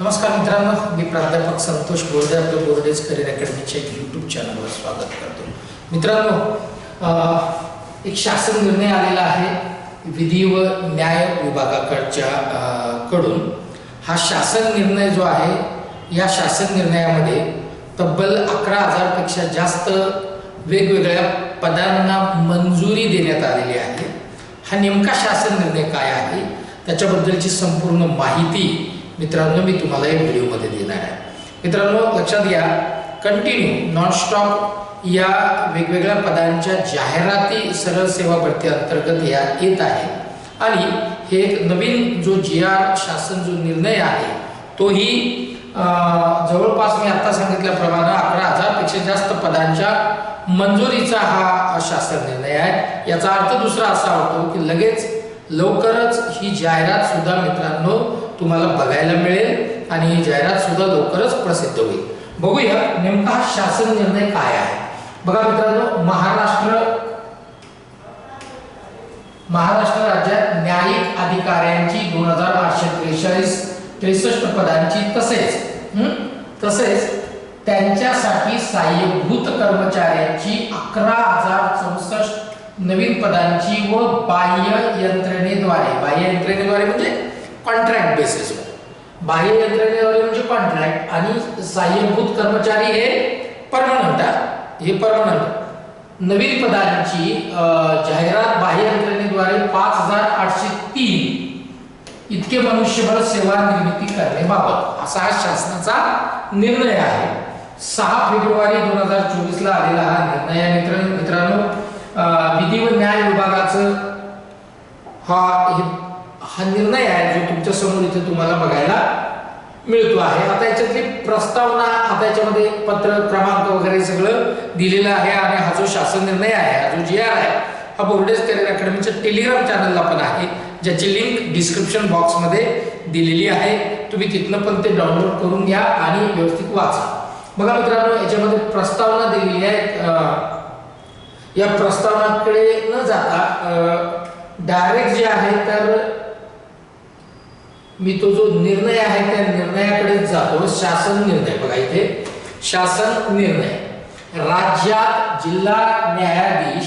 नमस्कार मित्रांनो मी प्राध्यापक संतोष बोर्डे आपल्या बोर्डेज करिअर अकॅडमीच्या एक यूट्यूब चॅनलवर स्वागत करतो. मित्रांनो एक शासन निर्णय आलेला आहे विधी व न्याय विभागाकडच्या कडून. हा शासन निर्णय जो आहे या शासन निर्णयामध्ये तब्बल अकरा हजारपेक्षा जास्त वेगवेगळ्या पदांना मंजुरी देण्यात आलेली आहे. हा नेमका शासन निर्णय काय आहे? त्याच्याबद्दलची संपूर्ण माहिती मित्रांनो मी तुम्हाला एक व्हिडिओमध्ये देणार आहे. मित्रांनो लक्षात घ्या कंटिन्यू नॉनस्टॉप या वेगवेगळ्या पदांच्या जाहिराती सरळ सेवा भरती अंतर्गत या येत आहे. आणि हे एक नवीन जो जी आर शासन जो निर्णय आहे तोही जवळपास मी आता सांगितल्याप्रमाणे अकरा हजारपेक्षा जास्त पदांच्या मंजुरीचा हा शासन निर्णय आहे. याचा अर्थ दुसरा असा होतो की लगेच लवकरच ही जाहिरात सुद्धा मित्रांनो तुम्हाला बघायला मिळेल आणि ही जाहिरात सुद्धा लवकरच प्रसिद्ध होईल. बघूया नेमका हा शासन निर्णय काय आहे. बघा मित्रांनो महाराष्ट्र महाराष्ट्र राज्यात न्यायिक अधिकाऱ्यांची दोन हजार आठशे त्रेचाळीस त्रेसष्ट पदांची तसेच तसेच त्यांच्यासाठी सहाय्यभूत कर्मचाऱ्यांची अकरा हजार चौसष्ट नवीन पदांची व बाह्य यंत्रणेद्वारे बाह्य यंत्रणेद्वारे म्हणजे कॉन्ट्रॅक्ट बेसिसवर बाह्य यंत्रणेद्वारे म्हणजे कॉन्ट्रॅक्ट आणि सहाय्यभूत कर्मचारी हे परमनंट आहे हे परमनंट नवीन पदांची जाहिरात बाह्य यंत्रणेद्वारे पाच हजार आठशे तीन इतके मनुष्यबळ सेवा निर्मिती करण्याबाबत असा हा शासनाचा निर्णय आहे. सहा फेब्रुवारी दोन हजार चोवीस ला आलेला हा निर्णय मित्र मित्रांनो विधी व न्याय विभागाचं हा हा निर्णय आहे जो तुमच्यासमोर इथे तुम्हाला बघायला मिळतो आहे. आता याच्यातली प्रस्तावना आता याच्यामध्ये पत्र क्रमांक वगैरे सगळं दिलेलं आहे आणि हा जो शासन निर्णय आहे हा जो जी आर आहे हा बोर्डेज करिअर अकॅडमीच्या टेलिग्राम चॅनलला पण आहे ज्याची लिंक डिस्क्रिप्शन बॉक्समध्ये दिलेली आहे. तुम्ही तिथनं पण ते डाउनलोड करून घ्या आणि व्यवस्थित वाचा. बघा मित्रांनो याच्यामध्ये प्रस्तावना दिलेली आहे. या प्रस्तावनाकडे न जाता डायरेक्ट जे आहे तर मी तो जो निर्णय आहे त्या निर्णयाकडे जातो शासन निर्णय. बघा इथे शासन निर्णय. राज्यात जिल्हा न्यायाधीश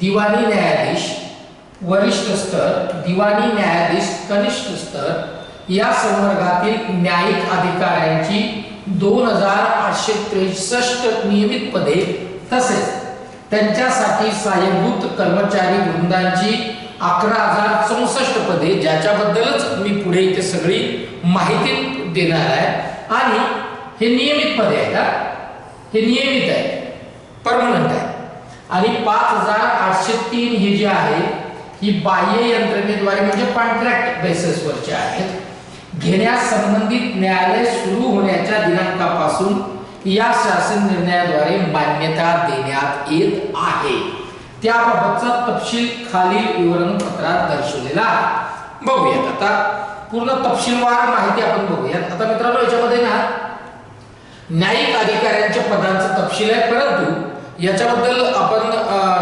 दिवाणी न्यायाधीश वरिष्ठ स्तर दिवाणी न्यायाधीश कनिष्ठ स्तर या संवर्गातील न्यायिक अधिकाऱ्यांची दोन हजार आठशे त्रेसष्ट नियमित पदे तसेच त्यांच्यासाठी सहाय्यभूत कर्मचारी वृंदांची अकरा हजार चौसष्ट पदे ज्याच्याबद्दलच मी पुढे इथे सगळी माहिती देणार आहे. आणि हे नियमित पदे आहे का हे नियमित आहे परमनंट आहे आणि पाच हजार आठशे तीन हे जे आहे ही बाह्य यंत्रणेद्वारे म्हणजे कॉन्ट्रॅक्ट बेसिसवरचे आहेत. घेण्यास संबंधित न्यायालय सुरू होण्याच्या दिनांकापासून या शासन निर्णयाद्वारे मान्यता देण्यात येत आहे. त्याबाबतचा तपशील खालील विवरण पत्रात दर्शवलेला आहे. बघूयात आता. पूर्ण तपशीलवार माहिती आपण बघूयात. आता मित्रांनो याच्यामध्ये ना न्यायिक अधिकाऱ्यांच्या पदांचा तपशील आहे परंतु याच्याबद्दल आपण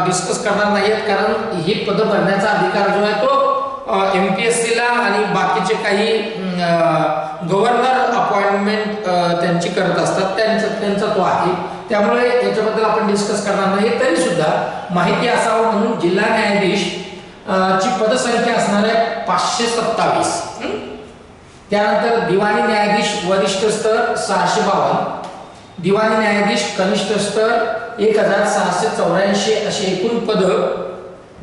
डिस्कस करणार नाहीत कारण ही पद भरण्याचा अधिकार जो आहे तो एम पी एस सीला आणि बाकीचे काही गव्हर्नर अपॉइंटमेंट त्यांची करत असतात. त्यांचा त्यांचा तो आहे. त्यामुळे याच्याबद्दल आपण डिस्कस करणार नाही. तरी सुद्धा माहिती असावं म्हणून जिल्हा न्यायाधीश ची पदसंख्या असणार आहे पाचशे सत्तावीस. त्यानंतर दिवाणी न्यायाधीश वरिष्ठ स्तर सहाशे बावन्न. दिवाणी न्यायाधीश कनिष्ठ स्तर एक हजार सहाशे चौऱ्याऐंशी असे एकूण पद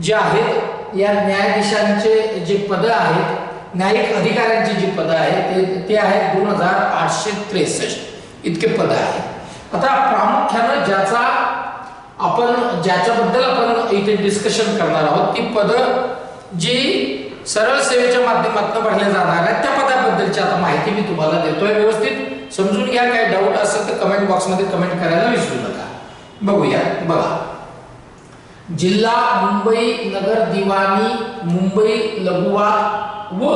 जे आहेत या न्यायाधीशांचे जे पद आहेत न्यायिक अधिकाऱ्यांची जी पद आहेत ते ते आहेत दोन हजार आठशे त्रेसष्ट इतके पद आहेत. आता प्रामुख्यानं ज्याचा आपण ज्याच्याबद्दल आपण इथे डिस्कशन करणार आहोत ती पद जी सरळ सेवेच्या माध्यमातून भरल्या जाणार आहेत त्या पदाबद्दलची आता माहिती मी तुम्हाला देतोय व्यवस्थित. समजून घ्या काय डाऊट असेल तर कमेंट बॉक्समध्ये कमेंट करायला विसरू नका. बघूया बघा. जिल्हा मुंबई नगर दिवाणी मुंबई लघुवाद व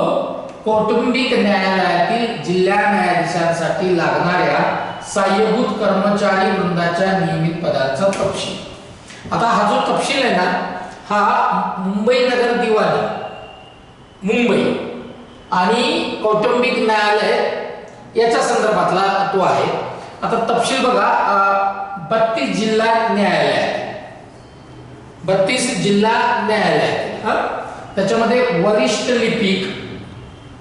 कौटुंबिक न्यायालयातील जिल्हा न्यायाधीशांसाठी लागणाऱ्या सहाय्यभूत कर्मचारी वृंदाच्या नियमित पदाचा तपशील. आता हा जो तपशील आहे ना हा मुंबई नगर दिवाणी मुंबई आणि कौटुंबिक न्यायालय याच्या संदर्भातला तो आहे. आता तपशील बघा बत्तीस जिल्हा न्यायालय बत्तीस जिल्हा न्यायालय हा? त्याच्यामध्ये वरिष्ठ लिपिक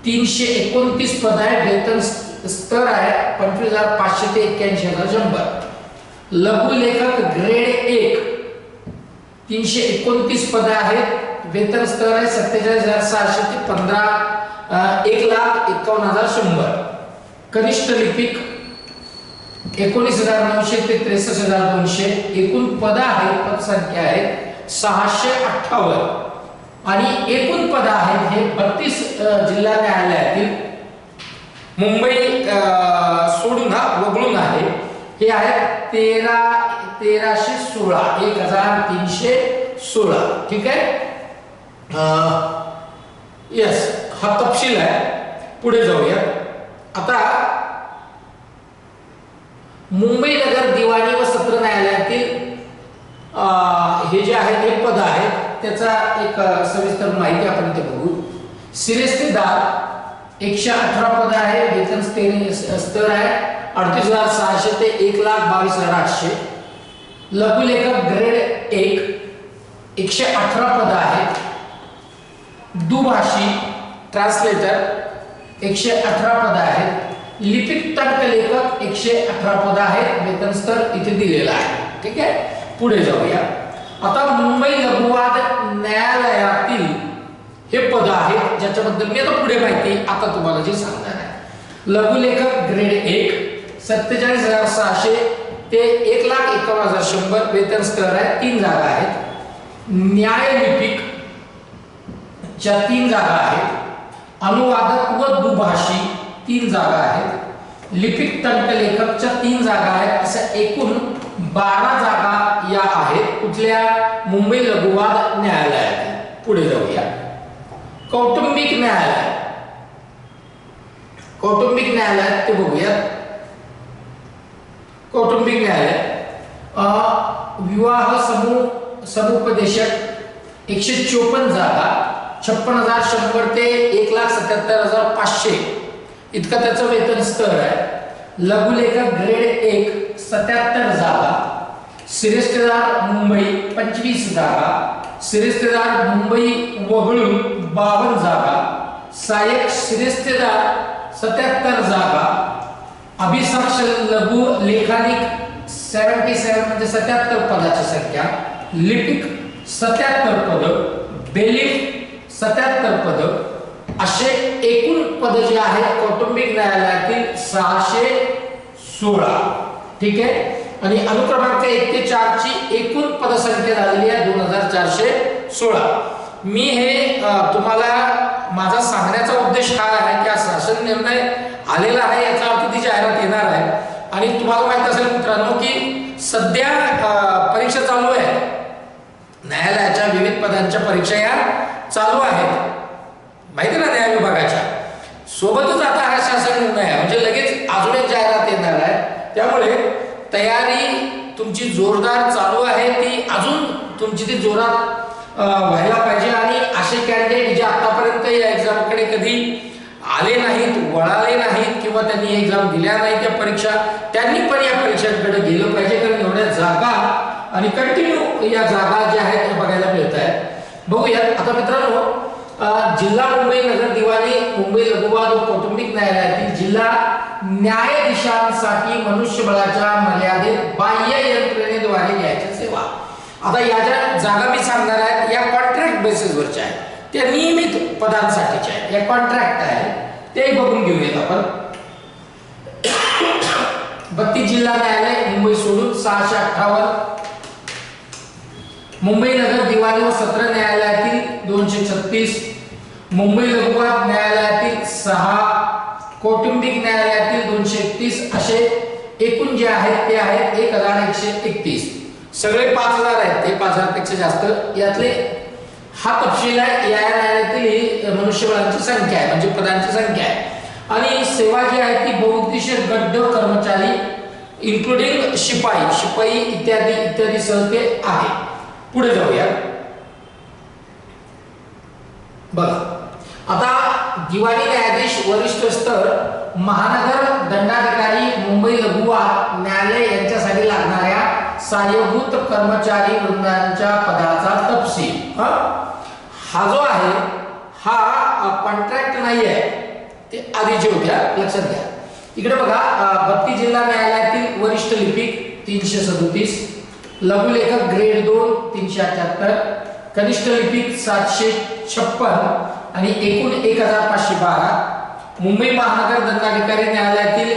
तीनशे एकोणतीस पद आहे वेतन स्तर आहे पंचवीस हजार पाचशे ते एक्क्याऐंशी हजार शंभर. लघुलेखक ग्रेड एक. तीनशे एकोणतीस पद आहेत. वेतन स्तर आहे सत्तेचाळीस हजार सहाशे ते पंधरा एक लाख एकावन्न हजार शंभर. कनिष्ठ लिपिक एकोणीस हजार नऊशे ते त्रेसष्ट हजार दोनशे. एकूण पद आहेत पदसंख्या आहे सहाशे अठ्ठावन्न. आणि एकूण पद आहेत हे बत्तीस जिल्हा न्यायालयातील मुंबई सोडून वगळून आहे. हे आहेत तेरा तेराशे सोळा एक हजार तीनशे सोळा. ठीक आहे? यस हा तपशील आहे. पुढे जाऊया. आता मुंबई नगर दिवाणी व सत्र न्यायालयातील हे जे आहेत हे पद आहेत त्याचा एक सविस्तर माहिती आपण इथे बघू. सिरेस्तेदार एकशे अठरा पद आहे वेतन स्तर आहे अडतीस हजार सहाशे ते एक लाख बावीस हजार आठशे. लघुलेखक ग्रेड एक एकशे अठरा पद आहेत दुभाषी ट्रान्सलेटर एकशे अठरा पद आहेत. लिपिक लेखक एकशे अठरा पद आहेत वेतन स्तर इथे दिलेला आहे. ठीक आहे? पुढे जाऊया. आता मुंबई लघुवाद न्यायालयातील हे पद आहेत ज्याच्याबद्दल मी आता पुढे माहिती आता तुम्हाला जी सांगणार आहे. लघुलेखक ग्रेड एक सत्तेचाळीस हजार सहाशे ते एक लाख एकावन्न हजार शंभर वेतन स्तर आहे तीन जागा आहेत. न्यायलिपिक च्या तीन जागा आहेत. अनुवादक व दुभाषी तीन जागा आहेत. लिपिक तंटलेखकच्या तीन जागा आहेत अशा एकूण बारा जागा या आहेत. कुठल्या? मुंबई लघुवाद न्यायालयात. पुढे जाऊया. कौटुंबिक न्यायालय. कौटुंबिक न्यायालयात ते बघूया कौटुंबिक न्यायालय. विवाह समूह समुपदेशक एकशे चोपन्न जागा छप्पन हजार शंभर ते एक लाख सत्याहत्तर हजार पाचशे. इतकं त्याचं वेतन स्तर आहे. लघुलेखक ग्रेड एक सत्याहत्तर जागा. सिरेस्तेदार मुंबई पंचवीस जागा. सिरेस्तेदार मुंबई वगळून बावन्न जागा. सहाय्यक सिरेस्तेदार सत्याहत्तर जागा. अभिसाक्ष लघु लेखानिक सेव्हन्टी सेव्हन म्हणजे सत्याहत्तर पदाची संख्या. लिपिक सत्याहत्तर पद. बेलिफ सत्याहत्तर पद. असे एकूण पद जे आहेत कौटुंबिक न्यायालयातील सहाशे सोळा. ठीक आहे? आणि अनुक्रमांक एक ते चारची एकूण पदसंख्या झालेली आहे दोन हजार चारशे सोळा. मी हे तुम्हाला माझा सांगण्याचा उद्देश काय आहे की हा शासन निर्णय आलेला आहे याचा अर्थ ती जाहिरात येणार आहे. आणि तुम्हाला माहीत असेल मित्रांनो की सध्या परीक्षा चालू आहे. न्यायालयाच्या विविध पदांच्या परीक्षा या चालू आहेत माहिती ना न्याय विभागाच्या सोबतच आता हा शासन निर्णय आहे म्हणजे लगेच अजून एक जाहिरात येणार आहे त्यामुळे तयारी तुमची जोरदार चालू आहे ती अजून तुमची ती जोरात व्हायला पाहिजे आणि असे कॅन्डिडेट जे आतापर्यंत या एक्झामकडे कधी आले नाहीत वळाले नाहीत किंवा त्यांनी एक्झाम दिल्या नाही त्या परीक्षा त्यांनी पण या परीक्षांकडे गेलं पाहिजे. कारण एवढ्या जागा आणि कंटिन्यू या जागा ज्या आहेत त्या बघायला मिळत आहेत. बघूया आता मित्रांनो जिल्हा मुंबई नगर दिवाणी मुंबई लघुवाद व कौटुंबिक न्यायालयातील जिल्हा न्यायाधीशांसाठी मनुष्यबळाच्या मर्यादित बाह्य यंत्रणेद्वारे न्यायाचे आता या ज्या जागा मी सांगणार आहेत या कॉन्ट्रॅक्ट बेसिसवरच्या आहेत त्या नियमित पदांसाठीच्या आहेत या कॉन्ट्रॅक्ट आहेत तेही बघून घेऊयात आपण. बत्तीस जिल्हा न्यायालय मुंबई सोडून सहाशे अठ्ठावन्न. मुंबई नगर दिवाणी व सत्र न्यायालयातील दोनशे छत्तीस. मुंबई लघुवाद न्यायालयातील सहा. कौटुंबिक न्यायालयातील दोनशे एकतीस. असे एकूण जे आहेत ते आहेत एक हजार एकशे एकतीस. सगळे पाच हजार आहेत ते पाच हजारपेक्षा जास्त. यातले हा तपशील आहे या न्यायालयातील मनुष्यबळांची संख्या आहे म्हणजे पदांची संख्या आहे. आणि सेवा जी आहे ती बहुउद्देशीय गड्ड कर्मचारी इन्क्लुडिंग शिपाई शिपाई इत्यादी इत्यादी सह ते आहे. पुढे जाऊया. बघा. आता दिवाणी न्यायाधीश वरिष्ठ स्तर महानगर दंडाधिकारी मुंबई लघुवा न्यायालय यांच्यासाठी लागणाऱ्या सहाय्यभूत कर्मचारी वृंदांच्या पदाचा तपशील. हा? जो आहे हा कॉन्ट्रॅक्ट नाही आहे ते आधीचे होत्या लक्षात घ्या. इकडे बघा बत्ती जिल्हा न्यायालयातील वरिष्ठ लिपिक तीनशे सदोतीस लघुलेखक ग्रेड दोन तीनशे अठ्याहत्तर कनिष्ठ लिपिक सातशे छप्पन आणि एकूण एक हजार पाचशे बारा. मुंबई महानगर दंडाधिकारी न्यायालयातील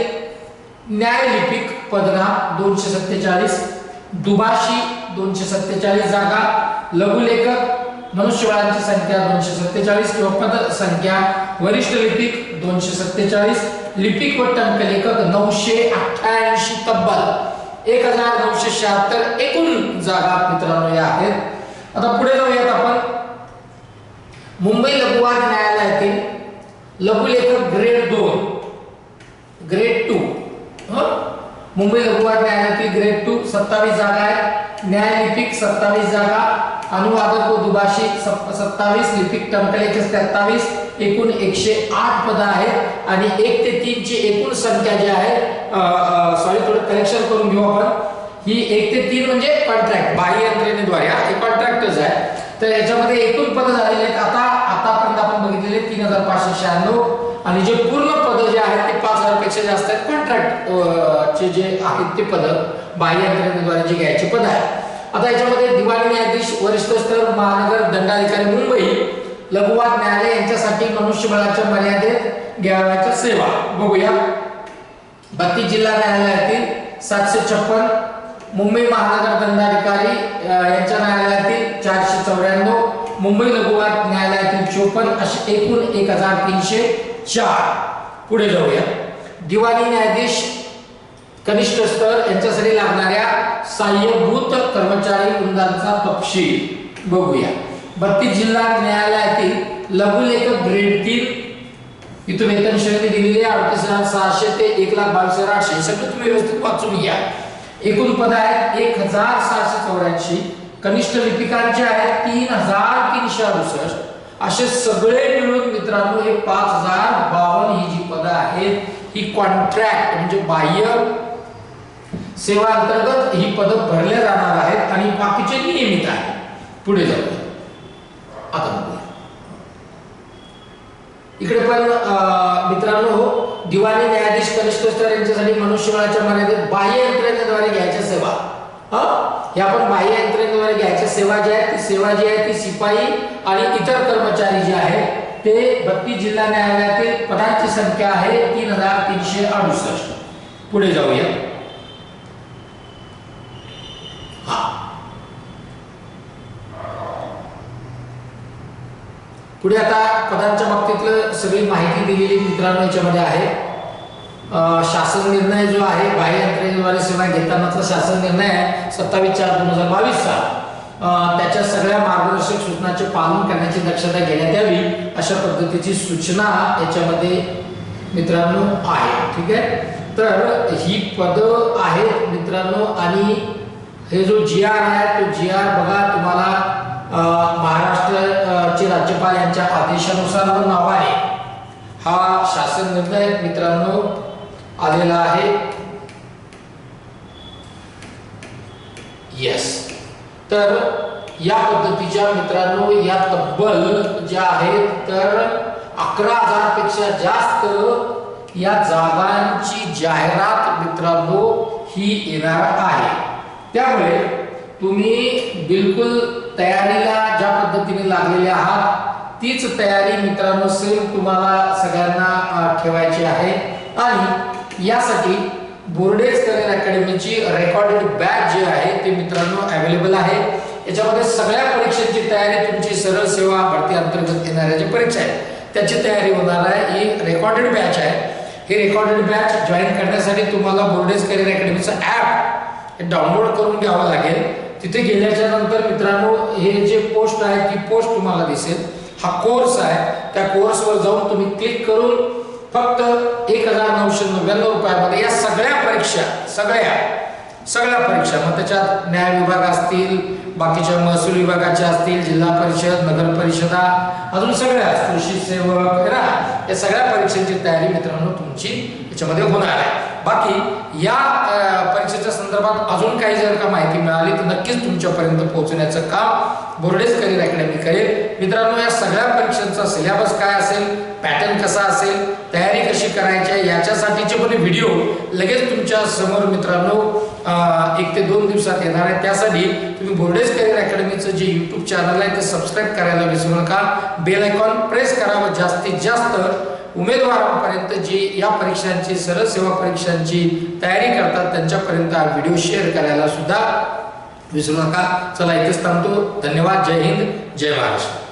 न्यायलिपिक पदनाम दोनशे सत्तेचाळीस दुभाषी दोनशे सत्तेचाळीस जागा लघुलेखक मनुष्यबळांची संख्या दोनशे सत्तेचाळीस किंवा पद संख्या वरिष्ठ लिपिक दोनशे सत्तेचाळीस लिपिक व टंकलेखक नऊशे अठ्ठ्याऐंशी तब्बल. एक हजार नऊशे शहात्तर एकूण जागा मित्रांनो या आहेत. आता पुढे जाऊयात आपण. मुंबई लघुवाद न्यायालयातील लघुलेखक ग्रेड दोन. ग्रेड टू मुंबई लघुवाद न्यायालयातील ग्रेड टू सत्तावीस जागा आहेत न्यायलिपिक सत्तावीस जागा अनुवादक व दुभाषी सत्तावीस लिपिक टंकलेखक सत्तावीस एकूण एकशे आठ पदं आहेत. आणि एक ते तीनची एकूण संख्या जी आहे सॉरी थोडं कलेक्शन करून घेऊ आपण. ही एक ते तीन म्हणजे कॉन्ट्रॅक्ट बाह्य यंत्रणेद्वारे. हा, हे कॉन्ट्रॅक्टच आहे. तर याच्यामध्ये एकूण पद झालेले आहेत. आता आतापर्यंत आपण बघितलेले तीन हजार पाचशे शहाण्णव आणि जे पूर्ण पद जे आहेत ते पाच हजारपेक्षा जास्त आहेत. कॉन्ट्रॅक्ट चे जे आहेत ते पद बाह्य यंत्रणेद्वारे जे घ्यायचे पद आहेत. आता याच्यामध्ये दिवाळी न्यायाधीश वरिष्ठ स्तर महानगर दंडाधिकारी मुंबई लघुवाद न्यायालय यांच्यासाठी मनुष्यबळाच्या मर्यादेत घ्यावयाच्या सेवा. बघूया. बत्तीस जिल्हा न्यायालयातील सातशे छप्पन मुंबई महानगर दंडाधिकारी यांच्या न्यायालयातील चारशे चौऱ्याण्णव मुंबई लघुवाद न्यायालयातील चोपन्न असे एकूण एक हजार तीनशे चार. पुढे जाऊया. दिवाणी न्यायाधीश कनिष्ठ स्तर यांच्यासाठी लागणाऱ्या सहाय्यभूत कर्मचारी वृंदांचा तपशील बघूया. बत्तीस जिल्हा न्यायालयातील लघुलेखक ग्रेड तीन. इथून वेतन श्रेणी दिलेली आहे अडतीस हजार सहाशे ते एक लाख बावीस हजार आठशे. सगळं तुम्ही व्यवस्थित वाचून घ्या. एकूण पद आहेत एक हजार सहाशे चौऱ्याऐंशी. कनिष्ठ लिपिकांचे आहेत तीन हजार तीनशे अडुसष्ट. असे सगळे मिळून मित्रांनो हे पाच हजार बावन्न ही जी पदं आहेत ही कॉन्ट्रॅक्ट म्हणजे बाह्य सेवा अंतर्गत ही पदं भरल्या जाणार आहेत आणि बाकीचे नियमित आहेत. पुढे जाऊया. आता बघूया. इकडे पण अं, मित्रांनो दिवाणी न्यायाधीश कनिष्ठ यांच्यासाठी मनुष्यबळाच्या मर्यादेत बाह्य यंत्रणेद्वारे घ्यायच्या सेवा. हा? हे आपण बाह्य यंत्रणेद्वारे घ्यायच्या सेवा ज्या आहेत ती सेवा जी आहे ती शिपाई आणि इतर कर्मचारी जे आहेत ते बत्तीस जिल्हा न्यायालयातील पदांची संख्या आहे तीन हजार तीनशे अडुसष्ट. पुढे जाऊया. हा. पुढे आता पदांच्या बाबतीतलं सगळी माहिती दिलेली मित्रांनो याच्यामध्ये आहे. शासन निर्णय जो आहे बाह्य यंत्रणेद्वारे सेवा घेतानाचा शासन निर्णय आहे सत्तावीस चार दोन हजार बावीसचा त्याच्या सगळ्या मार्गदर्शक सूचनाचे पालन करण्याची दक्षता घेण्यात यावी अशा पद्धतीची सूचना याच्यामध्ये मित्रांनो आहे ठीक आहे? तर ही पद आहेत मित्रांनो आणि हे जो जी आर आहे तो जी आर बघा तुम्हाला महाराष्ट्राचे राज्यपाल यांच्या आदेशानुसार व नावाने हा शासन निर्णय मित्रांनो आलेला आहे. येस तर या पद्धतीच्या मित्रांनो या तब्बल ज्या आहेत तर अकरा हजारपेक्षा जास्त या जागांची जाहिरात मित्रांनो ही येणार आहे. त्यामुळे तुम्ही बिलकुल तयारीला ज्या पद्धतीने लागलेले आहात तीच तयारी मित्रांनो सेम तुम्हाला सगळ्यांना ठेवायची आहे. आणि यासाठी बोर्डेज करिअर अकॅडमीची रेकॉर्डेड बॅच जी आहे ते मित्रांनो अवेलेबल आहे. याच्यामध्ये सगळ्या परीक्षांची तयारी तुमची सरळ सेवा भरती अंतर्गत येणाऱ्या जी परीक्षा आहेत त्याची तयारी होणार आहे. ही रेकॉर्डेड बॅच आहे. ही रेकॉर्डेड बॅच जॉईन करण्यासाठी तुम्हाला बोर्डेज करिअर अकॅडमीचं ॲप डाउनलोड करून घ्यावं लागेल. तिथे गेल्याच्यानंतर मित्रांनो हे जे पोस्ट आहे ती पोस्ट तुम्हाला दिसेल. हा कोर्स आहे. त्या कोर्सवर जाऊन तुम्ही क्लिक करून फक्त एक हजार नऊशे नव्याण्णव रुपयामध्ये या सगळ्या परीक्षा सगळ्या सगळ्या परीक्षा. मग त्याच्यात न्याय विभाग असतील बाकीच्या महसूल विभागाच्या असतील जिल्हा परिषद नगर परिषदा अजून सगळ्या कृषी सेवक वगैरे या सगळ्या परीक्षांची तयारी मित्रांनो तुमची याच्यामध्ये होणार आहे. बाकी या परीक्षेच्या संदर्भात अजून काही जर का माहिती मिळाली तर नक्कीच तुमच्यापर्यंत पोहोचण्याचं काम बोर्डेज करील अकॅडमी करेल. मित्रांनो या सगळ्या परीक्षांचा सिलेबस काय असेल पॅटर्न कसा असेल त्या करायच्या याच्यासाठीचे पण व्हिडिओ लगेच तुमच्यासमोर मित्रांनो एक ते दोन दिवसात येणार आहे. त्यासाठी तुम्ही बोर्डेज करिअर अकॅडमीचं जे युट्यूब चॅनल आहे ते सबस्क्राईब करायला विसरू नका. बेल आयकॉन प्रेस करावं जास्तीत जास्त उमेदवारांपर्यंत जी या परीक्षांची सरळ सेवा परीक्षांची तयारी करतात त्यांच्यापर्यंत हा व्हिडिओ शेअर करायला सुद्धा विसरू नका. चला इथेच थांबतो. धन्यवाद. जय हिंद. जय महाराष्ट्र.